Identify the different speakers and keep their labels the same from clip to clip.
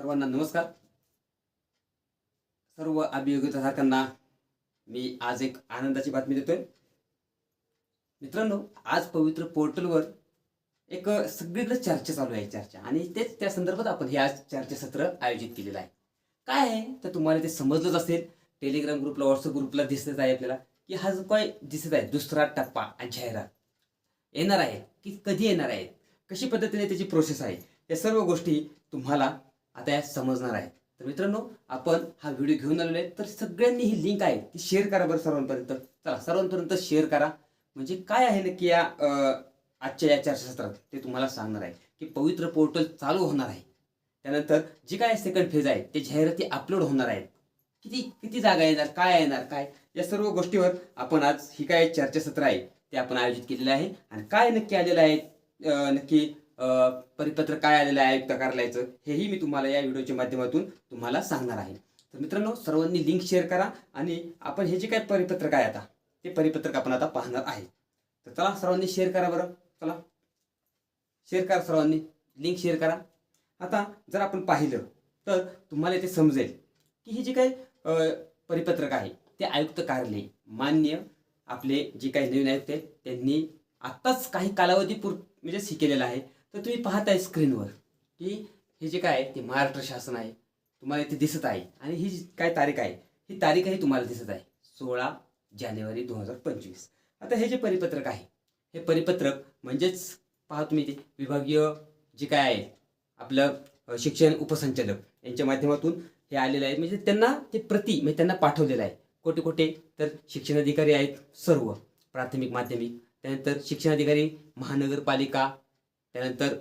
Speaker 1: सर्वांना नमस्कार. सर्व अभियोगिताधारकांना मी आज एक आनंदाची बातमी देतोय. मित्रांनो आज पवित्र पोर्टलवर एक सगळीकडे चर्चा चालू आहे चर्चा. आणि तेच त्या संदर्भात आपण हे आज चर्चासत्र आयोजित केलेलं आहे. काय आहे? तर तुम्हाला ते समजलंच असेल. टेलिग्राम ग्रुपला व्हॉट्सअप ग्रुपला दिसत आहे आपल्याला की हा जो काय दिसत आहे दुसरा टप्पा आणि जाहिरात येणार आहे की कधी येणार आहे? कशी पद्धतीने त्याची प्रोसेस आहे? या सर्व गोष्टी तुम्हाला आता या समजणार आहे. तर मित्रांनो आपण हा व्हिडिओ घेऊन आलेलो आहे. तर सगळ्यांनी ही लिंक आहे ती शेअर करा बरं सर्वांपर्यंत. चला सर्वांपर्यंत शेअर करा. म्हणजे काय आहे नक्की या आजच्या या चर्चासत्रात ते तुम्हाला सांगणार आहे की पवित्र पोर्टल चालू होणार आहे. त्यानंतर जी काय सेकंड फेज आहे ते जाहिराती अपलोड होणार आहेत. किती किती जागा येणार काय येणार काय? या सर्व गोष्टीवर आपण आज ही काय चर्चासत्र आहे ते आपण आयोजित केलेलं आहे. आणि काय नक्की आलेलं आहे नक्की परिपत्र काय आलेलं आहे आयुक्त कार्यालयाचं हेही मी तुम्हाला या व्हिडिओच्या माध्यमातून तुम्हाला सांगणार आहे. तर मित्रांनो सर्वांनी लिंक शेअर करा आणि आपण हे जे काय परिपत्रक आहे आता ते परिपत्रक आपण आता पाहणार आहे. तर चला सर्वांनी शेअर करा बरं. चला. शेअर करा सर्वांनी. लिंक शेअर करा. आता जर आपण पाहिलं तर तुम्हाला ते समजेल की हे जे काही परिपत्रक आहे ते आयुक्त कार्यालय मान्य आपले जे काही नवीन आयुक्त आहेत त्यांनी आत्ताच काही कालावधीपूर म्हणजे शिकेलेलं आहे. तर तुम्ही पाहताय स्क्रीनवर की हे जे काय आहे ते महाराष्ट्र शासन आहे तुम्हाला इथे दिसत आहे. आणि ही जी काय तारीख आहे ही तारीखही तुम्हाला दिसत आहे सोळा जानेवारी दोन हजार पंचवीस. आता हे जे परिपत्रक आहे हे परिपत्रक म्हणजेच पहा तुम्ही ते विभागीय जे काय आहे आपलं शिक्षण उपसंचालक यांच्या माध्यमातून हे आलेलं आहे. म्हणजे त्यांना ते प्रति म्हणजे त्यांना पाठवलेलं आहे. कोठे कोठे? तर शिक्षण अधिकारी आहेत सर्व प्राथमिक माध्यमिक. त्यानंतर शिक्षण अधिकारी महानगरपालिका त्यानंतर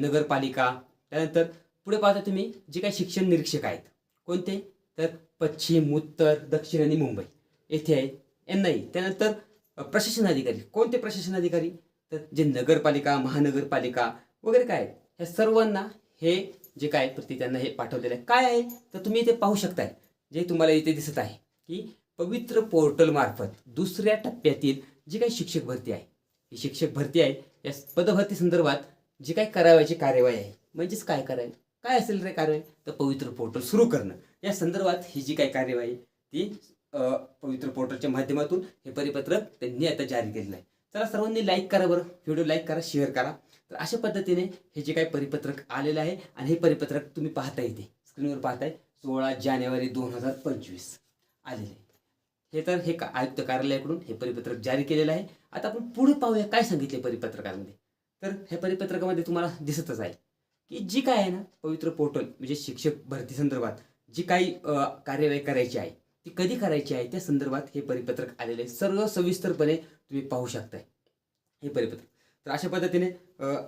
Speaker 1: नगरपालिका त्यानंतर पुढे पाहता तुम्ही जे काही शिक्षण निरीक्षक आहेत कोणते? तर पश्चिम उत्तर दक्षिण आणि मुंबई. येथे आहे यांना त्यानंतर प्रशासन अधिकारी. कोणते प्रशासन अधिकारी? तर जे नगरपालिका महानगरपालिका वगैरे काय आहेत, ह्या सर्वांना हे जे काय प्रति त्यांना हे पाठवलेलं आहे. काय आहे? तर तुम्ही इथे पाहू शकताय जे तुम्हाला इथे दिसत आहे की पवित्र पोर्टलमार्फत दुसऱ्या टप्प्यातील जी काही शिक्षक भरती आहे ही शिक्षक भरती आहे या पदभरती संदर्भात जी काही करावयाची कार्यवाही आहे म्हणजेच काय करायला काय असेल रे कार्यवाही तर पवित्र पोर्टल सुरू करणं. या संदर्भात ही जी काही कार्यवाही ती पवित्र पोर्टलच्या माध्यमातून हे परिपत्रक त्यांनी आता जारी केलेलं आहे. चला सर्वांनी लाईक करा बरं. व्हिडिओ लाईक करा शेअर करा. तर अशा पद्धतीने हे जे काही परिपत्रक आलेलं आहे आणि हे परिपत्रक तुम्ही पाहता येते स्क्रीनवर पाहताय सोळा जानेवारी दोन हजार पंचवीस आलेले आहे. हे तर हे का- आयुक्त कार्यालयाकडून हे परिपत्रक जारी केलेलं आहे. आता आपण पुढे पाहूया काय सांगितले परिपत्रकामध्ये. तर हे परिपत्रकामध्ये तुम्हाला दिसतच आहे की जी काय आहे ना पवित्र पोर्टल म्हणजे शिक्षक भरती संदर्भात जी काही कार्यवाही करायची आहे ती कधी करायची आहे त्या संदर्भात हे परिपत्रक आलेले आहे. सर्व सविस्तरपणे तुम्ही पाहू शकताय हे परिपत्रक. तर अशा पद्धतीने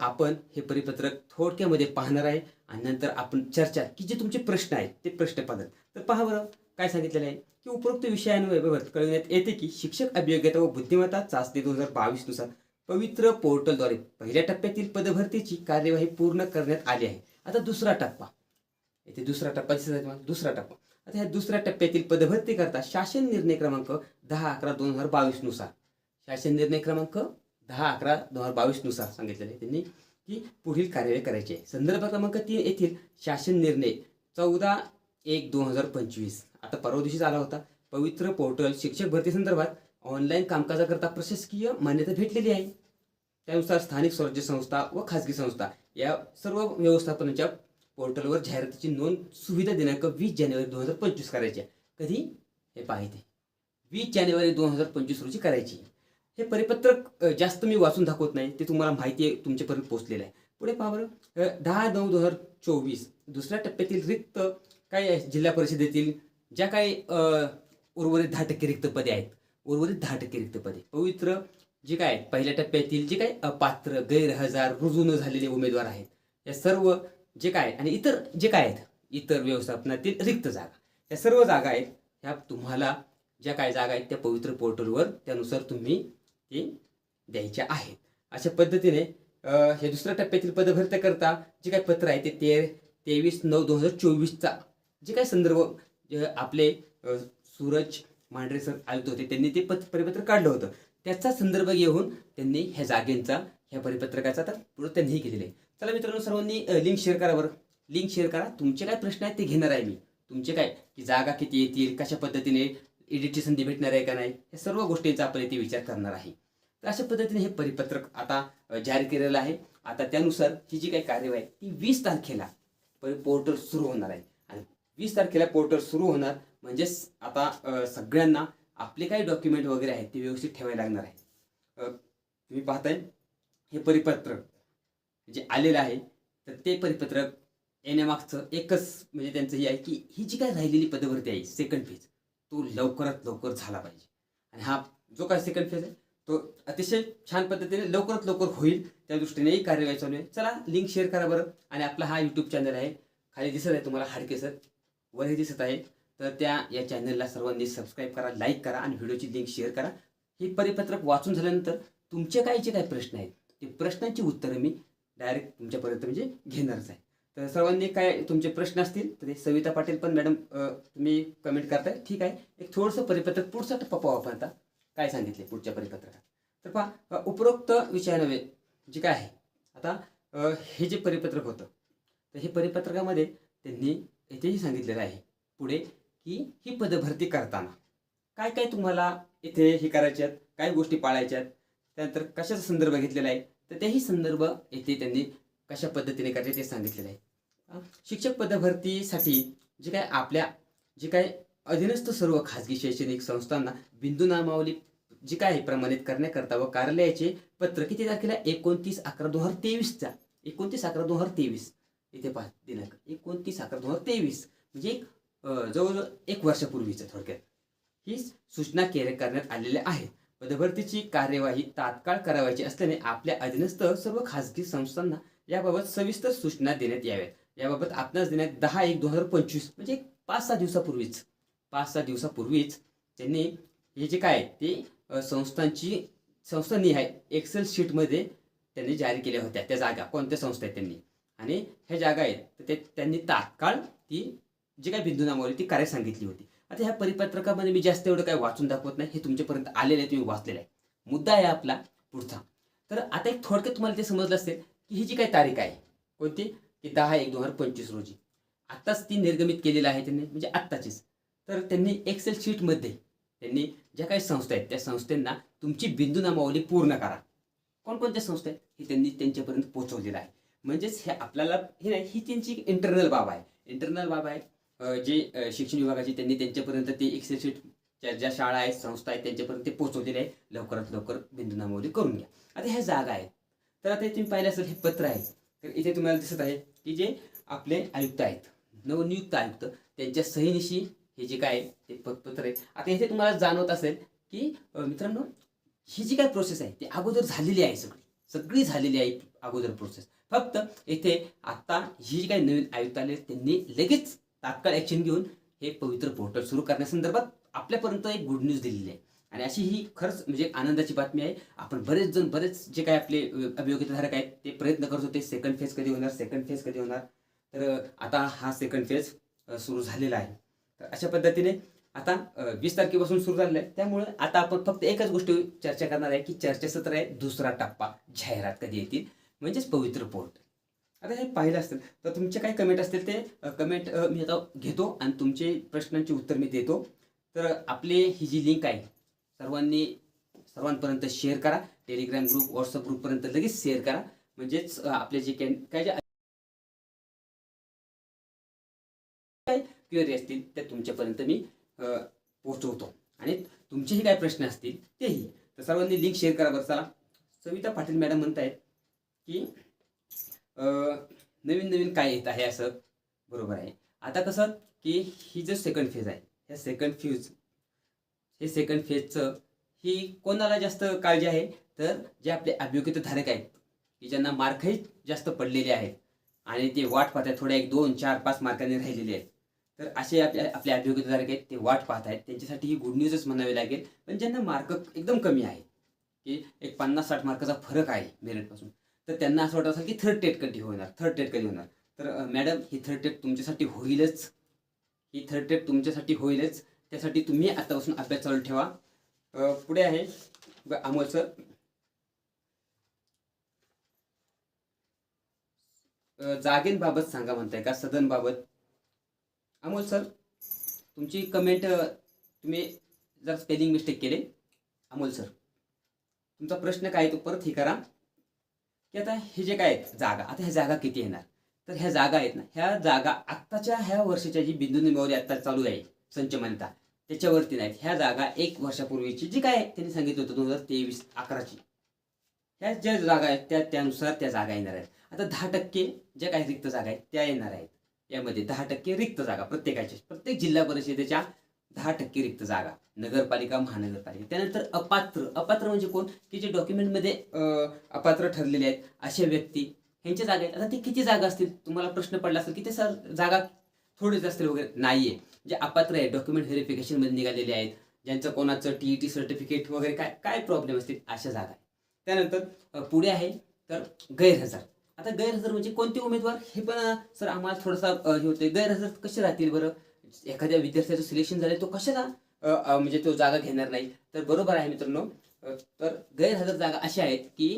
Speaker 1: आपण हे परिपत्रक थोडक्यामध्ये पाहणार आहे आणि नंतर आपण चर्चा की जे तुमचे प्रश्न आहेत ते प्रश्न पाहतात तर पहा बरं. काय सांगितलेलं आहे? की उपरोक्त विषयांबाबत कळविण्यात येते की शिक्षक अभियोग्यता व बुद्धिमत्ता चाचणी दोन हजार बावीसनुसार पवित्र पोर्टलद्वारे पहिल्या टप्प्यातील पदभरतीची कार्यवाही पूर्ण करण्यात आली आहे. आता दुसरा टप्पा. येथे दुसरा टप्पा दिसत आहे तुम्हाला? दुसरा टप्पा. आता ह्या दुसऱ्या टप्प्यातील पदभरती करता शासन निर्णय क्रमांक दहा अकरा दोन हजार बावीसनुसार. शासन निर्णय क्रमांक दहा अकरा दोन हजार बावीसनुसार सांगितलेले आहे त्यांनी की पुढील कार्यवाही करायची आहे. संदर्भ क्रमांक तीन येथील शासन निर्णय चौदा एक दोन हजार पंचवीस. आता परवा दिवशीच आला होता. पवित्र पोर्टल शिक्षक भरती संदर्भात ऑनलाईन कामकाजाकरता प्रशासकीय मान्यता भेटलेली आहे. त्यानुसार स्थानिक स्वराज्य संस्था व खाजगी संस्था या सर्व व्यवस्थापनाच्या पोर्टलवर जाहिरातीची नोंद सुविधा दिनांक वीस जानेवारी दोन हजार पंचवीस करायची आहे. कधी? हे पाहिजे वीस जानेवारी दोन हजार पंचवीस रोजी करायची हे परिपत्रक जास्त मी वाचून दाखवत नाही. ते तुम्हाला माहिती आहे तुमच्यापर्यंत पोहोचलेलं आहे. पुढे पहा बरं. दहा नऊ दोन हजार चोवीस दुसऱ्या टप्प्यातील रिक्त काय जिल्हा परिषदेतील ज्या काही उर्वरित दहा टक्के रिक्त पदे आहेत? उर्वरित दहा टक्के रिक्त पदे पवित्र जे काय आहेत, पहिल्या टप्प्यातील जे काही अपात्र गैरहजार रुजू न झालेले उमेदवार आहेत या सर्व जे काय आणि इतर जे काय आहेत इतर व्यवस्थापनातील रिक्त जागा. या सर्व जागा आहेत ह्या तुम्हाला ज्या काय जागा आहेत त्या पवित्र पोर्टलवर त्यानुसार तुम्ही ते द्यायच्या आहेत. अशा पद्धतीने हे दुसऱ्या टप्प्यातील पदभरत्या करता जे काही पत्र आहे ते ते तेवीस नऊ दोन हजार चोवीसचा जे काही संदर्भ जे आपले सूरज मांढरे सर आयुक्त होते त्यांनी ते पत परिपत्र काढलं होतं. त्याचा संदर्भ घेऊन त्यांनी ह्या जागेंचा ह्या परिपत्रकाचा आता पुढे त्यांनीही केलेलं आहे. चला मित्रांनो सर्वांनी लिंक शेअर करा बरं. लिंक शेअर करा. तुमचे काय प्रश्न आहेत ते घेणार आहे मी. तुमचे काय की जागा किती येतील कशा पद्धतीने एडिटची संधी भेटणार आहे का नाही या सर्व गोष्टींचा आपण येथे विचार करणार आहे. तर अशा पद्धतीने हे परिपत्रक आता जारी केलेलं आहे. आता त्यानुसार ही जी काही कार्यवाही आहे ती वीस तारखेला पोर्टल सुरू होणार आहे. वीस तारखेला पोर्टल सुरू होणार. म्हणजेच आता सगळ्यांना आपले काही डॉक्युमेंट वगैरे आहेत ते व्यवस्थित ठेवायला लागणार आहे. तुम्ही पाहताय हे परिपत्रक जे आलेलं आहे तर ते परिपत्रक येण्यामागचं एकच म्हणजे त्यांचं हे आहे की ही जी काय राहिलेली पदभरती आहे सेकंड फेज तो लवकरात लवकर झाला पाहिजे. आणि हा जो काय सेकंड फेज आहे तो अतिशय छान पद्धतीने लवकरात लवकर होईल त्या दृष्टीनेही कार्यवाही चालू आहे. चला लिंक शेअर करा बरं. आणि आपला हा यूट्यूब चॅनल आहे खाली दिसत आहे तुम्हाला हाडके सर. वरही दिसत आहे. तर त्या या चॅनलला सर्वांनी सबस्क्राईब करा लाईक करा आणि व्हिडिओची लिंक शेअर करा. हे परिपत्रक वाचून झाल्यानंतर तुमचे काय जे काय प्रश्न आहेत ते प्रश्नांची उत्तरं मी डायरेक्ट तुमच्यापर्यंत म्हणजे घेणारच आहे. तर सर्वांनी काय तुमचे प्रश्न असतील तर ते सविता पाटील पण मॅडम तुम्ही कमेंट करताय. ठीक आहे. एक थोडंसं परिपत्रक पुढचा टप्पा वापरता आपण आता काय सांगितले पुढच्या परिपत्रकात. तर पहा उपरोक्त विषयानवे जे काय आहे. आता हे जे परिपत्रक होतं तर हे परिपत्रकामध्ये त्यांनी येथेही सांगितलेलं आहे. पुढे की ही पदभरती करताना काय काय तुम्हाला इथे हे करायचे आहेत? काय गोष्टी पाळायच्या आहेत? त्यानंतर कशाचा संदर्भ घेतलेला आहे? तर तेही संदर्भ येथे त्यांनी कशा पद्धतीने करायचे ते सांगितलेलं आहे. शिक्षक पदभरतीसाठी जे काय आपल्या जे काय अधीनस्थ सर्व खाजगी शैक्षणिक संस्थांना बिंदू नामावली जी काय आहे प्रमाणित करण्याकरता व कार्यालयाचे पत्र किती तारखेला? एकोणतीस अकरा दोन हजार तेवीसचा एकोणतीस अकरा दोन हजार तेवीस. इथे पहा दिनांक एकोणतीस अकरा दोन हजार तेवीस. म्हणजे एक जवळजवळ एक वर्षापूर्वीचं थोडक्यात. ही सूचना केले करण्यात आलेल्या आहेत पदभरतीची कार्यवाही तात्काळ करावयाची असल्याने आपल्या अधीनस्थ सर्व खाजगी संस्थांना याबाबत सविस्तर सूचना देण्यात याव्यात. याबाबत आपणास देण्यात दहा एक दोन हजार पंचवीस म्हणजे एक पाच सहा दिवसापूर्वीच. पाच सहा दिवसापूर्वीच त्यांनी हे जे काय आहे ते संस्थांची संस्थांनी आहे एक्सेल शीटमध्ये त्यांनी जारी केल्या होत्या त्या जागा. कोणत्या संस्था आहेत त्यांनी? आणि ह्या जागा आहेत. तर ते त्यांनी तात्काळ ती जी काय बिंदू नामावली ती कार्य सांगितली होती. आता ह्या परिपत्रकामध्ये मी जास्त एवढं काय वाचून दाखवत नाही. हे तुमच्यापर्यंत आलेलं आहे तुम्ही वाचलेलं आहे. मुद्दा आहे आपला पुढचा. तर आता एक थोडक्यात तुम्हाला ते समजलं असेल की ही जी काही तारीख आहे कोणती? की दहा एक दोन हजार पंचवीस रोजी. आत्ताच ती निर्गमित केलेलं आहे त्यांनी म्हणजे आत्ताचीच. तर त्यांनी एक्सेल शीटमध्ये त्यांनी ज्या काही संस्था आहेत त्या संस्थांना तुमची बिंदू नामावली पूर्ण करा. कोणकोणत्या संस्था आहेत? हे त्यांनी त्यांच्यापर्यंत पोहोचवलेलं आहे. म्हणजेच हे आपल्याला हे नाही ही त्यांची इंटरनल बाब आहे. इंटरनल बाब आहे जे शिक्षण विभागाची त्यांनी त्यांच्यापर्यंत ते एक्सेसिट ज्या ज्या शाळा आहेत संस्था आहेत त्यांच्यापर्यंत ते पोहोचवलेले आहे लवकरात लवकर बिंदू करून घ्या. आता ह्या जागा आहेत. तर आता तुम्ही पाहिलं असेल हे पत्र आहे. तर इथे तुम्हाला दिसत आहे की जे आपले आयुक्त आहेत. नवनियुक्त आयुक्त त्यांच्या सहीनिशी हे जे काय आहे ते पत्र आहे. आता इथे तुम्हाला जाणवत असेल की मित्रांनो ही जी काय प्रोसेस आहे ती अगोदर झालेली आहे सगळी. सगळी झालेली आहे अगोदर प्रोसेस फक्त इथे आता ही जी काही नवीन आयुक्त आले त्यांनी लगेच तात्काळ ॲक्शन घेऊन हे पवित्र पोर्टल सुरू करण्यासंदर्भात आपल्यापर्यंत एक गुड न्यूज दिलेली आहे. आणि अशी ही खरंच म्हणजे आनंदाची बातमी आहे. आपण बरेच जण बरेच जे काय आपले अभियोगिताधारक आहेत ते प्रयत्न करत होते सेकंड फेज कधी होणार सेकंड फेज कधी होणार. तर आता हा सेकंड फेज सुरू झालेला आहे. तर अशा पद्धतीने आता वीस तारखेपासून सुरू झालेलं आहे. त्यामुळे आता आपण फक्त एकच गोष्ट चर्चा करणार आहे की चर्चासत्र आहे दुसरा टप्पा जाहिरात कधी येतील. म्हणजेच पवित्र पोर्ट आता हे पाहिलं असेल तर तुमचे काही कमेंट असतील ते कमेंट मी आता घेतो आणि तुमचे प्रश्नांची उत्तर मी देतो. तर आपले ही जी लिंक आहे सर्वांनी सर्वांपर्यंत शेअर करा. टेलिग्राम ग्रुप व्हॉट्सअप ग्रुपपर्यंत लगेच शेअर करा. म्हणजेच आपले जे कॅन काय जे क्वेरी असतील त्या तुमच्यापर्यंत मी पोहोचवतो. आणि तुमचेही काय प्रश्न असतील तेही. तर सर्वांनी लिंक शेअर करा बरं चला. सविता पाटील मॅडम म्हणत आहेत की नवीन नवीन काय येत आहे असं बरोबर आहे. आता कसं की ही जो सेकंड फेज आहे ह्या सेकंड फ्यूज हे सेकंड फेजचं ही कोणाला जास्त काळजी आहे? तर जे आपले अभियोगितधारक आहेत की ज्यांना मार्कही जास्त पडलेले आहेत आणि ते वाट पाहत आहेत थोड्या एक दोन चार पाच मार्कांनी राहिलेले आहेत. तर असे आपल्या आपले अभियोगितधारक आहेत ते वाट पाहत आहेत त्यांच्यासाठी ही गुड न्यूजच म्हणावी लागेल. पण ज्यांना मार्क एकदम कमी आहे की एक पन्नास साठ मार्काचा फरक आहे मेरिटपासून तर त्यांना असं वाटत असेल की थर्ड टेट कधी होणार? थर्ड टेट कधी होणार? तर मॅडम ही थर्ड टेट तुमच्यासाठी होईलच. ही थर्ड टेट तुमच्यासाठी होईलच. त्यासाठी तुम्ही आतापासून अभ्यास चालू ठेवा. पुढे आहे. अमोल सर जागेंबाबत सांगा म्हणताय का? सदनबाबत. अमोल सर तुमची कमेंट तुम्ही जर स्पेलिंग मिस्टेक केले अमोल सर तुमचा प्रश्न काय तो परत हे करा. की आता हे जे काय आहेत जागा आता ह्या जागा किती येणार? तर ह्या जागा आहेत ना ह्या जागा आत्ताच्या ह्या वर्षाच्या जी बिंदू निभावली आत्ता चालू आहे संच मान्यता त्याच्यावरती नाहीत. ह्या जागा एक वर्षापूर्वीची जी काय त्यांनी सांगितलं होतं दोन हजार तेवीस अकराची. ह्या ज्या जागा आहेत त्या त्यानुसार त्या जागा येणार आहेत. आता दहा टक्के ज्या काही रिक्त जागा आहेत त्या येणार आहेत. यामध्ये दहा टक्के रिक्त जागा प्रत्येकाच्या प्रत्येक जिल्हा परिषदेच्या दहा टक्के रिक्त जागा. नगरपालिका महानगरपालिका. त्यानंतर अपात्र. अपात्र म्हणजे कोण? की जे डॉक्युमेंटमध्ये अपात्र ठरलेले आहेत. अशा व्यक्ती ह्यांच्या जागा आहेत. आता ते किती जागा असतील? तुम्हाला प्रश्न पडला असेल की ते सर जागा थोडेच असतील वगैरे. नाही आहे जे अपात्र आहे डॉक्युमेंट व्हेरिफिकेशनमध्ये निघालेले आहेत. ज्यांचं कोणाचं टी ई टी सर्टिफिकेट वगैरे काय काय प्रॉब्लेम असतील? अशा जागा आहे त्यानंतर पुढे आहे तर गैरहजर. आता गैरहजर म्हणजे कोणते उमेदवार? हे पण सर आम्हाला थोडासा हे होते गैरहजर कसे राहतील बरं? एखाद्या विद्यार्थ्याचं सिलेक्शन झालं तो कशाला म्हणजे तो जागा घेणार नाही? तर बरोबर आहे मित्रांनो. तर गैरहजर जागा अशा आहेत की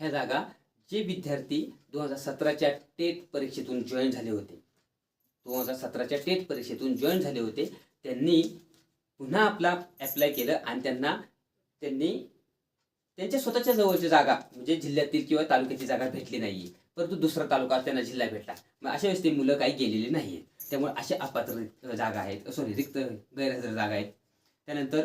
Speaker 1: ह्या जागा जे विद्यार्थी दोन हजार सतराच्या टेट परीक्षेतून जॉईन झाले होते. दोन हजार सतराच्या टेट परीक्षेतून जॉईन झाले होते. त्यांनी पुन्हा आपला अप्लाय केलं आणि त्यांना त्यांनी त्यांच्या स्वतःच्या जवळची जागा म्हणजे जिल्ह्यातील किंवा तालुक्याची जागा भेटली नाही परंतु दुसरा तालुका त्यांना जिल्हा भेटला. मग अशा वेळेस ते मुलं काही गेलेली नाही आहेत त्यामुळे अशा अपात्र जागा आहेत. सॉरी रिक्त गैरहजर जागा आहेत. त्यानंतर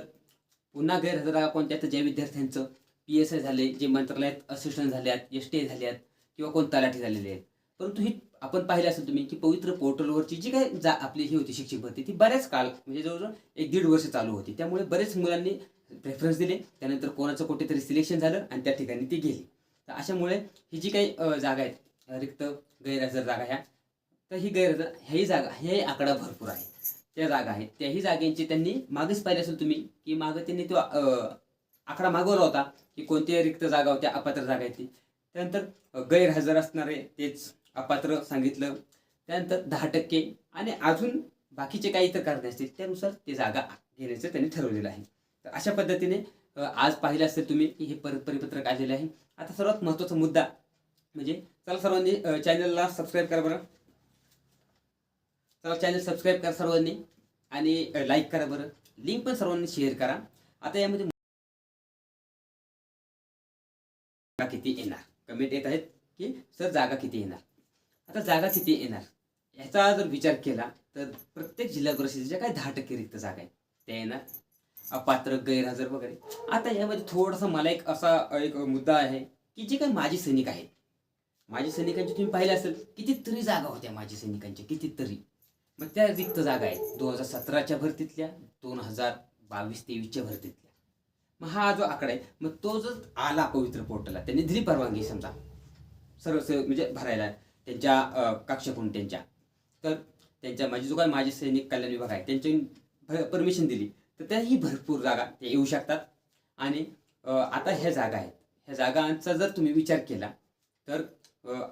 Speaker 1: पुन्हा गैरहजर जागा कोणत्या तर ज्या विद्यार्थ्यांचं. पी एस आय झाले जे मंत्रालयात असिस्टंट झाले आहेत एस टी आय झाले आहेत किंवा कोण तलाठी झालेले आहेत. परंतु ही आपण पाहिलं असेल तुम्ही की पवित्र पोर्टलवरची जी काय जा आपली ही होती शिक्षक भरती ती बऱ्याच काळ म्हणजे जवळजवळ एक दीड वर्ष चालू होती. त्यामुळे बरेच मुलांनी प्रेफरन्स दिले. त्यानंतर कोणाचं कुठेतरी सिलेक्शन झालं आणि त्या ठिकाणी ती गेली. तर अशामुळे ही जी काही जागा आहेत रिक्त गैरहजर जागा ह्या तर ही गैर ह्याही जागा हे आकडा भरपूर आहे. त्या जागा आहेत. त्याही जागेंची त्यांनी मागेच पाहिले असेल तुम्ही की मागं त्यांनी तो आकडा मागवला होता की कोणत्या रिक्त जागा होत्या अपात्र जागा आहेत ती. त्यानंतर गैरहजर असणारे तेच अपात्र सांगितलं. त्यानंतर दहा टक्के आणि अजून बाकीचे काही इतर कारणे असतील त्यानुसार ते जागा घेण्याचं त्यांनी ठरवलेलं आहे. तर अशा पद्धतीने आज पाहिलं असेल तुम्ही की हे पर परिपत्रक आलेलं आहे. आता सर्वात महत्त्वाचा मुद्दा म्हणजे चला सर्वांनी चॅनलला सबस्क्राईब करा बरं. चला चॅनल सबस्क्राईब करा सर्वांनी आणि लाईक करा बरं. लिंक पण सर्वांनी शेअर करा. आता यामध्ये जागा किती येणार? कमेंट येत आहेत की सर जागा किती येणार? आता जागा किती येणार? ह्याचा जर विचार केला तर प्रत्येक जिल्हा परिषदेच्या काय दहा टक्के रिक्त जागा आहेत. त्या येणार. पात्र गैरहजर वगैरे. आता यामध्ये थोडासा मला एक असा एक मुद्दा आहे की जे काही माजी सैनिक आहेत. माजी सैनिकांचे तुम्ही पाहिले असेल कितीतरी जागा होत्या माजी सैनिकांच्या कितीतरी. मग त्या रिक्त जागा आहेत. दोन हजार सतराच्या भरतीतल्या दोन हजार बावीस तेवीसच्या भरतीतल्या. मग हा जो आकडा आहे मग तो जर आला पवित्र पोर्टलला त्यांनी दिली परवानगी समजा. सर्व म्हणजे भरायला त्यांच्या अ, कक्षाकडून त्यांच्या तर त्यांच्या माझी जो काय माजी सैनिक कल्याण विभाग आहे त्यांच्या परमिशन दिली. तर त्याही भरपूर जागा ते येऊ शकतात. आणि आता ह्या जागा आहेत. ह्या जागांचा जर तुम्ही विचार केला तर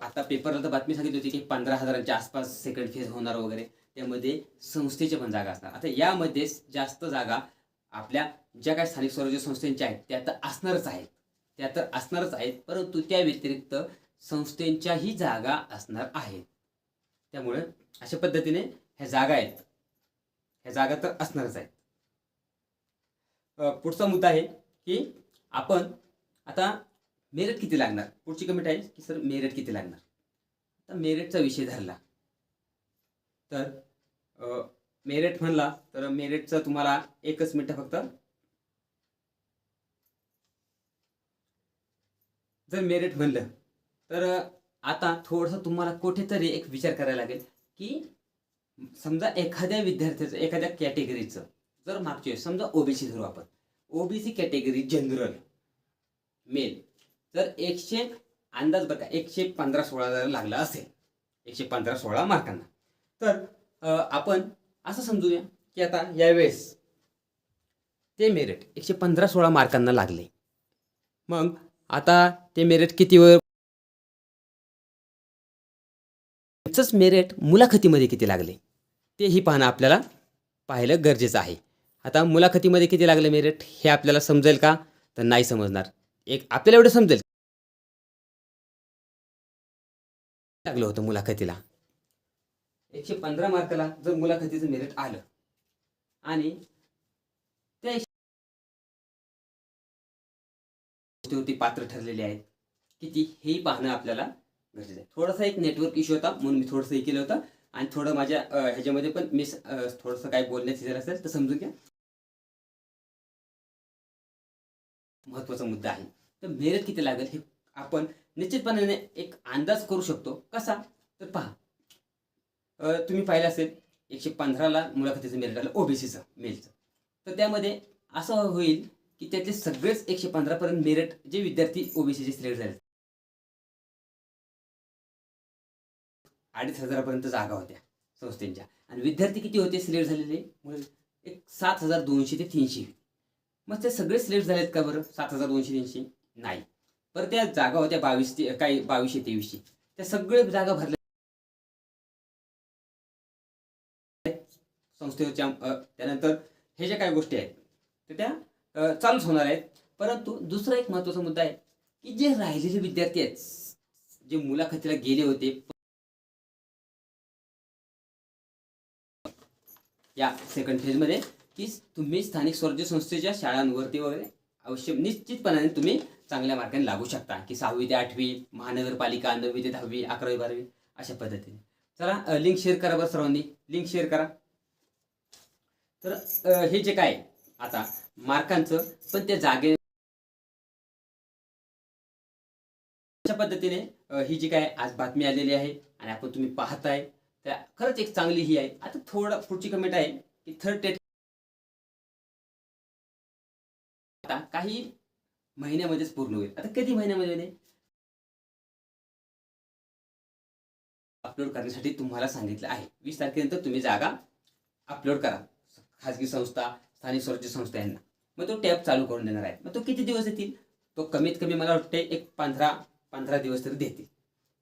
Speaker 1: आता पेपरला तर बातमी सांगितली होती की पंधरा हजारांच्या आसपास सेकंड फेज होणार वगैरे. त्यामध्ये संस्थेच्या पण जागा असणार. आता यामध्ये जास्त जागा आपल्या ज्या काही स्थानिक स्वराज्य संस्थांच्या आहेत त्या तर असणारच आहेत. त्या तर असणारच आहेत परंतु त्या व्यतिरिक्त संस्थेच्याही जागा असणार आहेत. त्यामुळे अशा पद्धतीने ह्या जागा आहेत. ह्या जागा तर असणारच आहेत. पुढचा मुद्दा आहे की आपण आता मेरिट किती लागणार? पुढची कमेंट आहे की सर मेरिट किती लागणार? आता मेरिटचा विषय धरला. तर मेरिट म्हणला तर मेरिटचं तुम्हाला एकच मिनटं फक्त. जर मेरिट म्हणलं तर आता थोडंसं तुम्हाला कुठेतरी एक विचार करायला लागेल की समजा एखाद्या विद्यार्थ्याचं एखाद्या कॅटेगरीचं जर मागच्या वेळेस समजा ओबीसी धरू आपण. ओबीसी कॅटेगरी जनरल मेल जर एकशे अंदाज बघा एकशे पंधरा सोळा जर लागला असेल एकशे पंधरा सोळा मार्कांना तर आपण असं समजूया की आता यावेळेस ते मेरिट एकशे पंधरा सोळा मार्कांना लागले. मग आता ते मेरिट किती वर मेरिट मुलाखतीमध्ये किती लागले? तेही पाहणं आपल्याला पाहिलं गरजेचं आहे. आता मुलाखतीमध्ये किती लागले मेरिट? हे आपल्याला समजेल का? तर नाही समजणार. एक आपल्याला एवढं समजेल. लागलं होतं मुलाखतीला. एकशे पंधरा मार्काला जर मुलाखतीचं मेरिट आलं. आणि त्या गोष्टीवरती पात्र ठरलेले आहेत किती हेही पाहणं आपल्याला गरजेचं आहे. थोडासा एक नेटवर्क इश्यू होता म्हणून मी थोडंसं हे केलं होतं. आणि थोडं माझ्या ह्याच्यामध्ये पण मी थोडंसं काय बोलण्याची जर असेल तर समजून घ्या. महत्त्वाचा मुद्दा आहे. तर मेहनत किती लागेल हे आपण निश्चितपणाने एक अंदाज करू शकतो. कसा? तर पहा. तुम्ही पाहिलं असेल एकशे पंधराला मुलाखतीचं मेरिट आलं ओबीसीचं मेलचं. तर त्यामध्ये असं होईल की त्यातले सगळेच एकशे पंधरापर्यंत मेरिट जे विद्यार्थी ओबीसीचे सिलेक्ट झाले. अडीच हजारापर्यंत जागा होत्या संस्थेच्या. आणि विद्यार्थी किती होते सिलेक्ट झालेले? एक सात हजार दोनशे ते तीनशे. मग ते सगळे सिलेक्ट झालेत का बरं? सात हजार दोनशे तीनशे? नाही. बरं त्या जागा होत्या बावीस ते काही बावीसशे तेवीसशे. त्या सगळे जागा भरल्या संस्थेच्या त्यानंतर हे ज्या काही गोष्टी आहेत तर त्या चालूच होणार आहेत. परंतु दुसरा एक महत्त्वाचा मुद्दा आहे की जे राहिलेले विद्यार्थी आहेत जे मुलाखतीला गेले होते या सेकंड फेजमध्ये की तुम्ही स्थानिक स्वराज्य संस्थेच्या शाळांवरती वगैरे अवश्य निश्चितपणाने तुम्ही चांगल्या मार्गाने लागू शकता की सहावी ते आठवी महानगरपालिका नववी ते दहावी अकरावी बारावी अशा पद्धतीने. चला लिंक शेअर करा बरं सर्वांनी. लिंक शेअर करा. तर हे जे काय आता मार्कांचं पण त्या जागे अशा पद्धतीने ही जी काय आज बातमी आलेली आहे आणि आपण तुम्ही पाहताय त्या खरंच एक चांगली ही आहे. आता थोडं पुढची कमेंट आहे की थर्ड टेट आता काही महिन्यामध्येच पूर्ण होईल. आता कधी महिन्यामध्ये अपलोड करण्यासाठी तुम्हाला सांगितलं आहे. वीस तारखेनंतर तुम्ही जागा अपलोड करा. खाजगी संस्था स्थानिक स्वराज्य संस्था यांना. मग तो टॅब चालू करून देणार आहे. मग तो किती दिवस येतील तो कमीत कमी मला वाटते एक पंधरा पंधरा दिवस तरी देतील.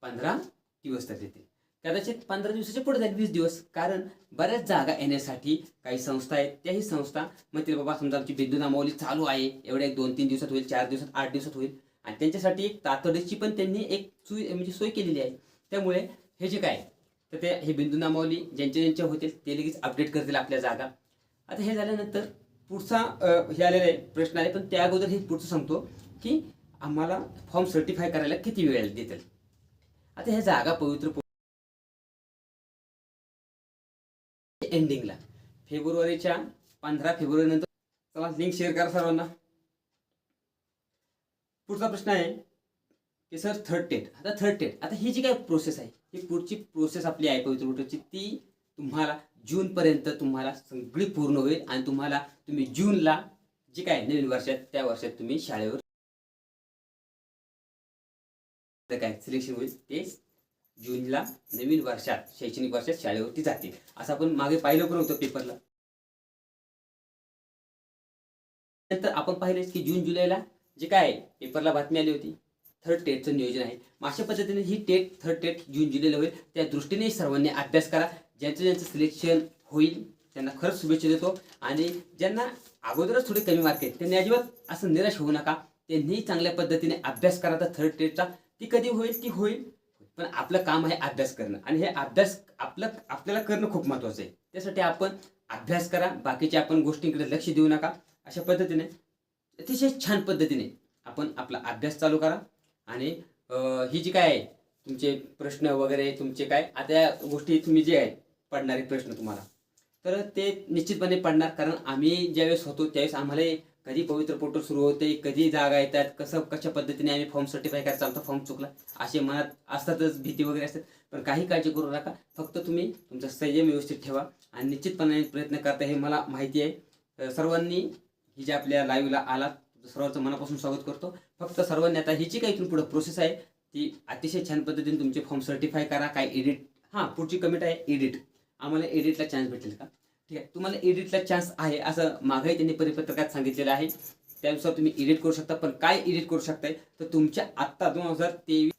Speaker 1: पंधरा दिवस तरी देतील. कदाचित पंधरा दिवसाच्या पुढे जाईल वीस दिवस. कारण बऱ्याच जागा येण्यासाठी काही संस्था आहेत. त्याही संस्था म्हणतील बाबा समजा आमची विद्युत नामावली चालू आहे. एवढ्या एक दोन तीन दिवसात होईल चार दिवसात आठ दिवसात होईल. आणि त्यांच्यासाठी एक तातडीची पण त्यांनी एक सुई म्हणजे सोय केलेली आहे. त्यामुळे हे जे काय तर ते हे बिंदू नामावली ज्यांचे ज्यांचे होतील ते लगेच अपडेट करतील आपल्या जागा. आता हे झाल्यानंतर पुढचा हे आलेला आहे प्रश्न आहे पण त्या अगोदर हे पुढचं सांगतो की आम्हाला फॉर्म सर्टिफाय करायला किती वेळ देतील. आता ह्या जागा पवित्र एंडिंगला. फेब्रुवारीच्या पंधरा फेब्रुवारी नंतर चला लिंक शेअर करा सर्वांना. पुढचा प्रश्न आहे की सर थर्ड टेट आता थर्ड टेट आता ही जी काय प्रोसेस आहे ही पुढची प्रोसेस आपली आहे पवित्र ती तुम्हाला जूनपर्यंत तुम्हाला सगळी पूर्ण होईल आणि तुम्हाला तुम्ही जूनला जे काय नवीन वर्षात त्या वर्षात तुम्ही शाळेवर काय सिलेक्शन होईल ते जूनला नवीन वर्षात शैक्षणिक वर्षात शाळेवरती जातील. असं आपण मागे पाहिलं पण होतं पेपरला नंतर आपण पाहिले की जून जुलैला जे काय पेपरला बातमी आली होती थर्ड टेटचं नियोजन आहे. अशा पद्धतीने ही टेट थर्ड टेट जून जुलैला होईल. त्या दृष्टीने सर्वांनी अभ्यास करा. ज्यांचं ज्यांचं सिलेक्शन होईल त्यांना खरंच शुभेच्छा देतो. आणि ज्यांना अगोदरच थोडे कमी मार्क आहेत त्यांनी अजिबात असं निराश होऊ नका. त्यांनी चांगल्या पद्धतीने अभ्यास करा तर थर्ड टेटचा ती कधी होईल ती होईल. पण आपलं काम आहे अभ्यास करणं. आणि हे अभ्यास आपलं आपल्याला करणं खूप महत्त्वाचं आहे. त्यासाठी आपण अभ्यास करा. बाकीच्या आपण गोष्टींकडे लक्ष देऊ नका. अशा पद्धतीने अतिशय छान पद्धतीने आपण आपला अभ्यास चालू करा. आणि ही जी काय आहे तुमचे प्रश्न वगैरे तुमचे काय आता या गोष्टी तुम्ही जे आहे पडणारे प्रश्न तुम्हाला. तर ते निश्चितपणे पडणार कारण आम्ही ज्यावेळेस होतो त्यावेळेस आम्हाला कधी पवित्र पोर्टल सुरू होते कधी जागा येतात कसं कशा पद्धतीने आम्ही फॉर्म सर्टिफाय करायचा आमचा फॉर्म चुकला असे मनात असतातच भीती वगैरे असतात. पण काही काळजी करू नका फक्त तुम्ही तुमचा संयम व्यवस्थित ठेवा आणि निश्चितपणे प्रयत्न करता हे मला माहिती आहे. सर्वांनी ही जे आपल्या लाईव्हला आलात सर्वांचं मनापासून स्वागत करतो. फक्त सर्वांनी आता ही जी काही इथून पुढे प्रोसेस आहे ती अतिशय छान पद्धतीने तुमचे फॉर्म सर्टिफाय करा काय एडिट हां पुढची कमेंट आहे एडिट आम्हाला एडिटला चान्स भेटेल का? ठीक आहे. तुम्हाला एडिटला चान्स आहे असं मागही त्यांनी परिपत्रकात सांगितलेलं आहे. त्यानुसार तुम्ही एडिट करू शकता. पण काय एडिट करू शकताय? तर तुमच्या आत्ता दोन हजार तेवीस